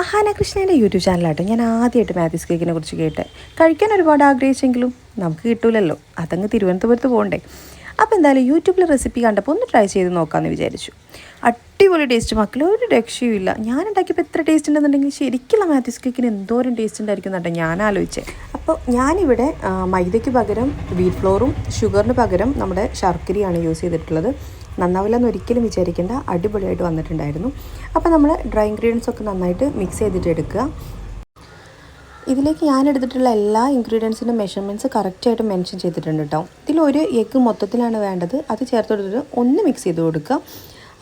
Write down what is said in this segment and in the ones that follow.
അഹാന കൃഷ്ണന്റെ യൂട്യൂബ് ചാനലാട്ടോ ഞാൻ ആദ്യമായിട്ട് മാത്യൂസ് കേക്കിനെ കുറിച്ച് കേട്ടെ. കഴിക്കാൻ ഒരുപാട് ആഗ്രഹിച്ചെങ്കിലും നമുക്ക് കിട്ടൂലല്ലോ. അതങ്ങ് തിരുവനന്തപുരത്ത് പോകണ്ടേ അപ്പോൾ എന്തായാലും യൂട്യൂബിൽ റെസിപ്പി കണ്ടപ്പോൾ ഒന്ന് ട്രൈ ചെയ്ത് നോക്കാമെന്ന് വിചാരിച്ചു. അടിപൊളി ടേസ്റ്റ് മക്കൾ ഒരു രക്ഷയും ഇല്ല. ഞാൻ ഉണ്ടാക്കിയപ്പോൾ എത്ര ടേസ്റ്റ് ഉണ്ടെന്നുണ്ടെങ്കിൽ ശരിക്കുള്ള മാത്യൂസ് കേക്കിന് എന്തോരം ടേസ്റ്റ് ഉണ്ടായിരിക്കും എന്നാട്ടോ ഞാൻ ആലോചിച്ചത് അപ്പോൾ ഞാനിവിടെ മൈദയ്ക്ക് പകരം വീറ്റ് ഫ്ലോറും ഷുഗറിന് പകരം നമ്മുടെ ശർക്കരയാണ് യൂസ് ചെയ്തിട്ടുള്ളത്. നന്നാവില്ലെന്ന് ഒരിക്കലും വിചാരിക്കേണ്ട. അടിപൊളിയായിട്ട് വന്നിട്ടുണ്ടായിരുന്നു. അപ്പോൾ നമ്മൾ ഡ്രൈ ഇൻഗ്രീഡിയൻസ് ഒക്കെ നന്നായിട്ട് മിക്സ് ചെയ്തിട്ട് എടുക്കുക. ഇതിലേക്ക് ഞാൻ എടുത്തിട്ടുള്ള എല്ലാ ഇൻഗ്രീഡിയൻസിന്റെ മെഷർമെന്റ്സ് കറക്റ്റായിട്ട് മെൻഷൻ ചെയ്തിട്ടുണ്ട് കേട്ടോ ഇതിലൊരു എഗ്ഗ് മൊത്തത്തിലാണ് വേണ്ടത്. അത് ചേർത്ത് കൊടുത്തിട്ട് ഒന്ന് മിക്സ് ചെയ്ത് കൊടുക്കുക.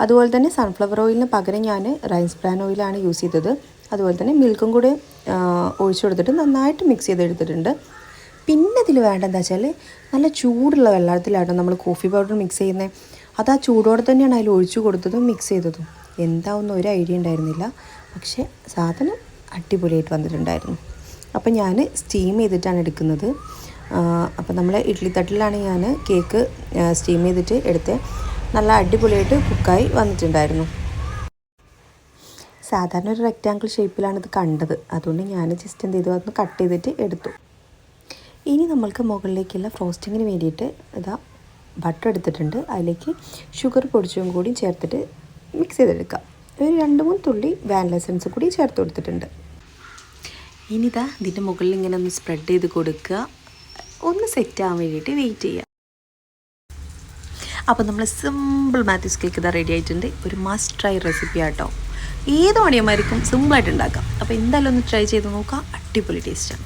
അതുപോലെ തന്നെ സൺഫ്ലവർ ഓയിലിന് പകരം ഞാൻ റൈസ് ബ്രാൻ ഓയിലാണ് യൂസ് ചെയ്തത്. അതുപോലെ തന്നെ മിൽക്കും കൂടെ ഒഴിച്ചു കൊടുത്തിട്ട് നന്നായിട്ട് മിക്സ് ചെയ്തെടുത്തിട്ടുണ്ട് പിന്നെ ഇതിൽ വേണ്ട എന്താ വെച്ചാൽ നല്ല ചൂടുള്ള വെള്ളത്തിലാണ് നമ്മൾ കോഫി പൗഡർ മിക്സ് ചെയ്യുന്നത് അത് ആ ചൂടോടെ തന്നെയാണ് അതിൽ ഒഴിച്ചു കൊടുത്തതും മിക്സ് ചെയ്തതും. എന്താവുന്ന ഒരു ഐഡിയ ഉണ്ടായിരുന്നില്ല. പക്ഷേ സാധനം അടിപൊളിയായിട്ട് വന്നിട്ടുണ്ടായിരുന്നു. അപ്പോൾ ഞാൻ സ്റ്റീം ചെയ്തിട്ടാണ് എടുക്കുന്നത്. അപ്പോൾ നമ്മൾ ഇഡ്ഡലി തട്ടിലാണ് ഞാൻ കേക്ക് സ്റ്റീം ചെയ്തിട്ട് എടുത്ത്. നല്ല അടിപൊളിയായിട്ട് കുക്കായി വന്നിട്ടുണ്ടായിരുന്നു. സാധാരണ ഒരു റെക്റ്റാങ്കിൾ ഷേപ്പിലാണ് ഇത് കണ്ടത്. അതുകൊണ്ട് ഞാൻ ജസ്റ്റ് എന്ത് ചെയ്തു? അതൊന്ന് കട്ട് ചെയ്തിട്ട് എടുത്തു. ഇനി നമ്മൾക്ക് മുകളിലേക്കുള്ള ഫ്രോസ്റ്റിങ്ങിന് വേണ്ടിയിട്ട് ഇതാ ബട്ടർ എടുത്തിട്ടുണ്ട്. അതിലേക്ക് ഷുഗർ പൊടിച്ചും കൂടി ചേർത്തിട്ട് മിക്സ് ചെയ്തെടുക്കാം. ഒരു രണ്ട് മൂന്ന് തുള്ളി വാനില എസൻസ് കൂടി ചേർത്ത് കൊടുത്തിട്ടുണ്ട്. ഇനിതാ ഇതിന്റെ മുകളിൽ ഇങ്ങനെ ഒന്ന് സ്പ്രെഡ് ചെയ്ത് കൊടുക്കുക. ഒന്ന് സെറ്റ് ആവാൻ വേണ്ടിയിട്ട് വെയിറ്റ് ചെയ്യുക അപ്പോൾ നമ്മൾ സിമ്പിൾ മാത്യൂസ് കേക്ക് ഇതാ റെഡി ആയിട്ടുണ്ട്. ഒരു മസ്റ്റ് ട്രൈ റെസിപ്പി ആട്ടോ. ഏത് മണിയന്മാർക്കും സിമ്പിളായിട്ട് ഉണ്ടാക്കാം. അപ്പോൾ എന്തായാലും ഒന്ന് ട്രൈ ചെയ്ത് നോക്കാം. അടിപൊളി ടേസ്റ്റാണ്